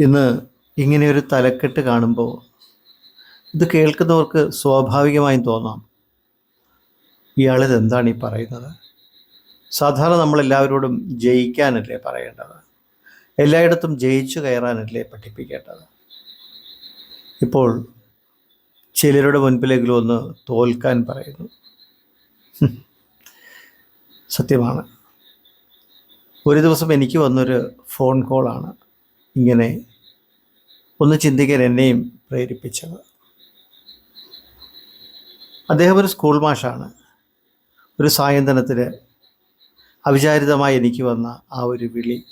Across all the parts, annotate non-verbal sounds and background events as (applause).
ഇന്ന് ഇങ്ങനെയൊരു തലക്കെട്ട് കാണുമ്പോൾ ഇത് കേൾക്കുന്നവർക്ക് സ്വാഭാവികമായും തോന്നാം. ഇയാളിത് എന്താണ് ഈ പറയുന്നത്? സാധാരണ നമ്മളെല്ലാവരോടും ജയിക്കാനല്ലേ പറയേണ്ടത്? എല്ലായിടത്തും ജയിച്ചു കയറാനല്ലേ പഠിപ്പിക്കേണ്ടത്? ഇപ്പോൾ ചിലരുടെ മുൻപിലെങ്കിലും ഒന്ന് തോൽക്കാൻ പറയുന്നു. സത്യമാണ്. ഒരു ദിവസം എനിക്ക് വന്നൊരു ഫോൺ കോളാണ്. ഇങ്ങനെ ഒന്ന് ചിന്തിക്കാൻ എന്നെയും പ്രേരിപ്പിച്ചത്. അദ്ദേഹം ഒരു സ്കൂൾ മാഷാണ്. ഒരു സായന്തനത്തിൽ അവിചാരിതമായി എനിക്ക് വന്ന ആ ഒരു വിളി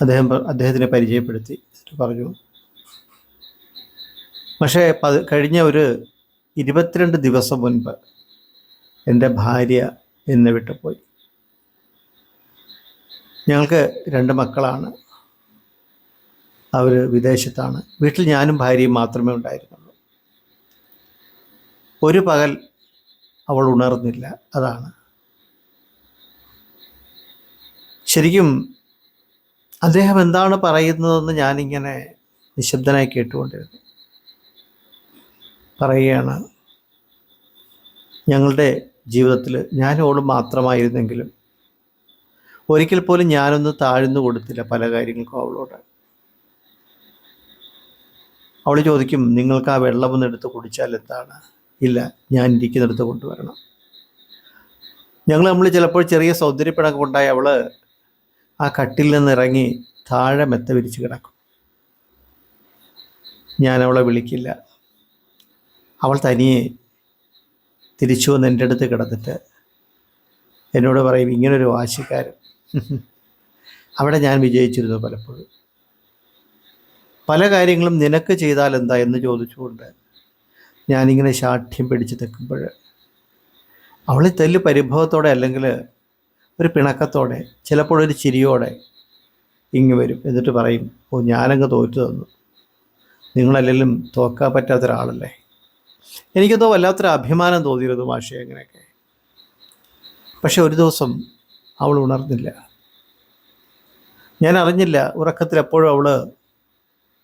അദ്ദേഹം അദ്ദേഹത്തിനെ പരിചയപ്പെടുത്തി. പറഞ്ഞു പക്ഷേ പത് കഴിഞ്ഞ ഒരു ഇരുപത്തിരണ്ട് ദിവസം മുൻപ് എന്റെ ഭാര്യ എന്നെ വിട്ടുപോയി. ഞങ്ങൾക്ക് രണ്ട് മക്കളാണ്. അവർ വിദേശത്താണ്. വീട്ടിൽ ഞാനും ഭാര്യയും മാത്രമേ ഉണ്ടായിരുന്നുള്ളൂ. ഒരു പകൽ അവൾ ഉണർന്നില്ല. അതാണ്. ശരിക്കും അദ്ദേഹം എന്താണ് പറയുന്നതെന്ന് ഞാനിങ്ങനെ നിശബ്ദനായി കേട്ടുകൊണ്ടിരുന്നു. പറയുകയാണ് ഞങ്ങളുടെ ജീവിതത്തിൽ ഞാനോട് മാത്രമായിരുന്നെങ്കിലും ഒരിക്കൽ പോലും ഞാനൊന്ന് താഴ്ന്നു കൊടുത്തില്ല പല കാര്യങ്ങൾക്കും അവളോട്. അവൾ ചോദിക്കും നിങ്ങൾക്ക് ആ വെള്ളം ഒന്ന് എടുത്ത് കുടിച്ചാൽ എന്താണ്? ഇല്ല ഞാൻ ഇരിക്കുന്നിടത്ത് കൊണ്ടുവരണം. ഞങ്ങൾ നമ്മൾ ചിലപ്പോൾ ചെറിയ സൗന്ദര്യപ്പിണക്കം ഉണ്ടായി അവൾ ആ കട്ടിൽ നിന്ന് ഇറങ്ങി താഴെ മെത്ത വിരിച്ച് കിടക്കും. ഞാൻ അവളെ വിളിക്കില്ല. അവൾ തനിയെ തിരിച്ചു വന്ന് എന്റെ അടുത്ത് കിടന്നിട്ട് എന്നോട് പറയും ഇങ്ങനൊരു വാശിക്കാരൻ. (laughs) അവിടെ ഞാൻ വിജയിച്ചിരുന്നു പലപ്പോഴും. പല കാര്യങ്ങളും നിനക്ക് ചെയ്താൽ എന്താ എന്ന് ചോദിച്ചുകൊണ്ട് ഞാനിങ്ങനെ ശാഠ്യം പിടിച്ച് നിൽക്കുമ്പോൾ അവളെ തെല്ല് പരിഭവത്തോടെ അല്ലെങ്കിൽ ഒരു പിണക്കത്തോടെ ചിലപ്പോഴൊരു ചിരിയോടെ ഇങ്ങ് വരും. എന്നിട്ട് പറയും ഓ ഞാനങ്ങ് തോറ്റു തന്നു. നിങ്ങളല്ലെങ്കിലും തോക്കാൻ പറ്റാത്ത ഒരാളല്ലേ? എനിക്കെന്തോ വല്ലാത്തൊരു അഭിമാനം തോന്നിയിരുന്നു മാഷെ അങ്ങനെയൊക്കെ. പക്ഷെ ഒരു ദിവസം അവൾ ഉണർന്നില്ല. ഞാൻ അറിഞ്ഞില്ല ഉറക്കത്തിൽ എപ്പോഴും അവൾ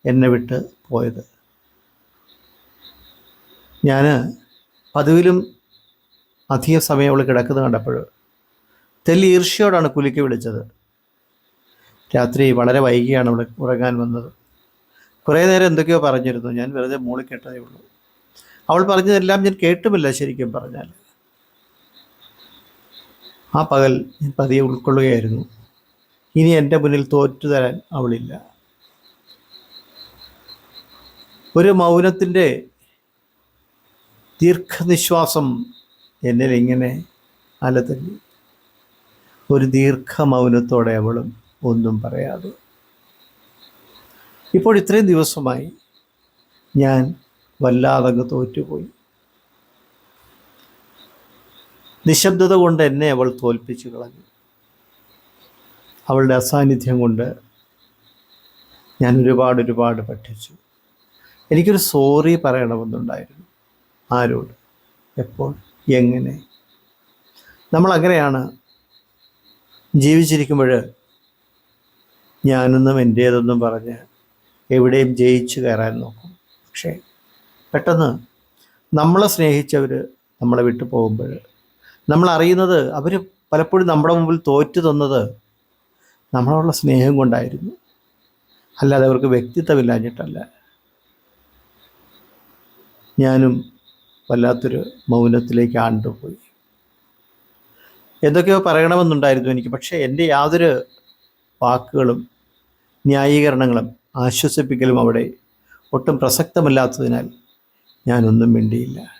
എന്നെ വിട്ട് പോയത്. ഞാൻ പതിവിലും അധിക സമയം അവൾ കിടക്കുന്നത് കണ്ടപ്പോൾ തെല്ലി ഈർഷ്യയോടാണ് കുലുക്കി വിളിച്ചത്. രാത്രി വളരെ വൈകിയാണ് അവൾ ഉറങ്ങാൻ വന്നത്. കുറേ നേരം എന്തൊക്കെയോ പറഞ്ഞിരുന്നു. ഞാൻ വെറുതെ മൂളി കേട്ടതേ ഉള്ളൂ. അവൾ പറഞ്ഞതെല്ലാം ഞാൻ കേട്ടുമില്ല ശരിക്കും പറഞ്ഞാൽ ആ പകൽ ഞാൻ പതിയെ ഉൾക്കൊള്ളുകയായിരുന്നു. ഇനി എന്റെ മുന്നിൽ തോറ്റു തരാൻ അവളില്ല. ഒരു മൗനത്തിന്റെ ദീർഘനിശ്വാസം എന്നിൽ ഇങ്ങനെ അലതല്ലി. ഒരു ദീർഘമൗനത്തോടെ അവളും ഒന്നും പറയാതെ. ഇപ്പോൾ ഇത്രയും ദിവസമായി ഞാൻ വല്ലാതങ്ങ് തോറ്റുപോയി. നിശബ്ദത കൊണ്ട് എന്നെ അവൾ തോൽപ്പിച്ചു കളഞ്ഞു. അവളുടെ അസാന്നിധ്യം കൊണ്ട് ഞാൻ ഒരുപാട് ഒരുപാട് പഠിച്ചു. എനിക്കൊരു സോറി പറയണമെന്നുണ്ടായിരുന്നു ആരോട്? എപ്പോൾ? എങ്ങനെ? നമ്മളങ്ങനെയാണ് ജീവിച്ചിരിക്കുമ്പോൾ ഞാനൊന്നും എന്റേതൊന്നും പറഞ്ഞ് എവിടെയും ജയിച്ചു കയറാൻ നോക്കും. പക്ഷേ പെട്ടെന്ന് നമ്മളെ സ്നേഹിച്ചവർ നമ്മളെ വിട്ടു പോകുമ്പോൾ നമ്മൾ അറിയുന്നത് അവർ പലപ്പോഴും നമ്മുടെ മുമ്പിൽ തോറ്റു തന്നത് നമ്മളോടുള്ള സ്നേഹം കൊണ്ടായിരുന്നു. അല്ലാതെ അവർക്ക് വ്യക്തിത്വമില്ലാഞ്ഞിട്ടല്ല. ഞാനും വല്ലാത്തൊരു മൗനത്തിലേക്ക് ആണ്ടുപോയി. എന്തൊക്കെയോ പറയണമെന്നുണ്ടായിരുന്നു എനിക്ക്. പക്ഷേ എന്റെ യാതൊരു വാക്കുകളും ന്യായീകരണങ്ങളും ആശ്വസിപ്പിക്കലും അവിടെ ഒട്ടും പ്രസക്തമല്ലാത്തതിനാൽ ഞാനൊന്നും മിണ്ടിയില്ല.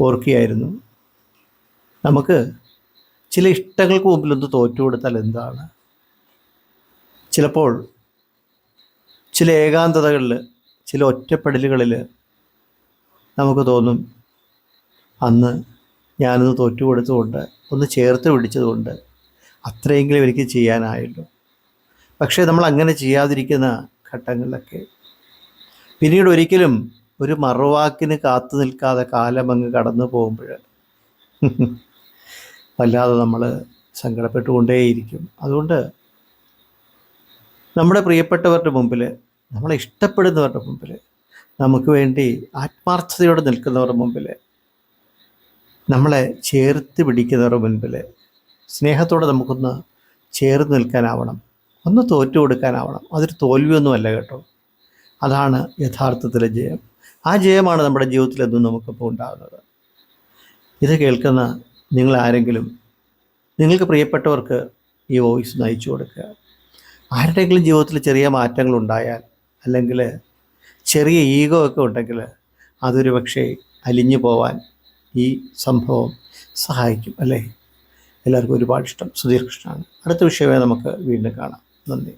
ഓർക്കുകയായിരുന്നു. നമുക്ക് ചില ഇഷ്ടങ്ങൾക്ക് മുമ്പിൽ ഒന്ന് തോറ്റു കൊടുത്താൽ എന്താണ്? ചിലപ്പോൾ ചില ഏകാന്തതകളിൽ ചില ഒറ്റപ്പെടലുകളിൽ നമുക്ക് തോന്നും അന്ന് ഞാനൊന്ന് തോറ്റു കൊടുത്തുകൊണ്ട് ഒന്ന് ചേർത്ത് പിടിച്ചതുകൊണ്ട് അത്രയെങ്കിലും എനിക്ക് ചെയ്യാനായല്ലോ. പക്ഷേ നമ്മൾ അങ്ങനെ ചെയ്യാതിരിക്കുന്ന ഘട്ടങ്ങളിലൊക്കെ പിന്നീട് ഒരിക്കലും ഒരു മറുവാക്കിന് കാത്തു നിൽക്കാതെ കാലം അങ്ങ് കടന്നു പോകുമ്പോൾ വല്ലാതെ നമ്മൾ സങ്കടപ്പെട്ടുകൊണ്ടേയിരിക്കും. അതുകൊണ്ട് നമ്മുടെ പ്രിയപ്പെട്ടവരുടെ മുമ്പിൽ നമ്മളെ ഇഷ്ടപ്പെടുന്നവരുടെ മുമ്പിൽ നമുക്ക് വേണ്ടി ആത്മാർത്ഥതയോടെ നിൽക്കുന്നവരുടെ മുമ്പിൽ നമ്മളെ ചേർത്ത് പിടിക്കുന്നവരുടെ മുൻപിൽ സ്നേഹത്തോടെ നമുക്കൊന്ന് ചേർന്ന് നിൽക്കാനാവണം. ഒന്ന് തോറ്റു കൊടുക്കാനാവണം. അതൊരു തോൽവിയൊന്നുമല്ല കേട്ടോ. അതാണ് യഥാർത്ഥത്തിലെ ജയം. ആ ജയമാണ് നമ്മുടെ ജീവിതത്തിൽ എന്നും നമുക്കിപ്പോൾ ഉണ്ടാകുന്നത്. ഇത് കേൾക്കുന്ന നിങ്ങൾ ആരെങ്കിലും നിങ്ങൾക്ക് പ്രിയപ്പെട്ടവർക്ക് ഈ വോയിസ് നയിച്ചു കൊടുക്കുക. ആരുടെയെങ്കിലും ജീവിതത്തിൽ ചെറിയ മാറ്റങ്ങൾ ഉണ്ടായാൽ അല്ലെങ്കിൽ ചെറിയ ഈഗോ ഒക്കെ ഉണ്ടെങ്കിൽ അതൊരു പക്ഷേ അലിഞ്ഞു പോവാൻ ഈ സംഭവം സഹായിക്കും അല്ലേ? എല്ലാവർക്കും ഒരുപാട് ഇഷ്ടം. സുധീർ കൃഷ്ണൻ അടുത്ത വിഷയമായി നമുക്ക് വീണ്ടും കാണാം. നന്ദി.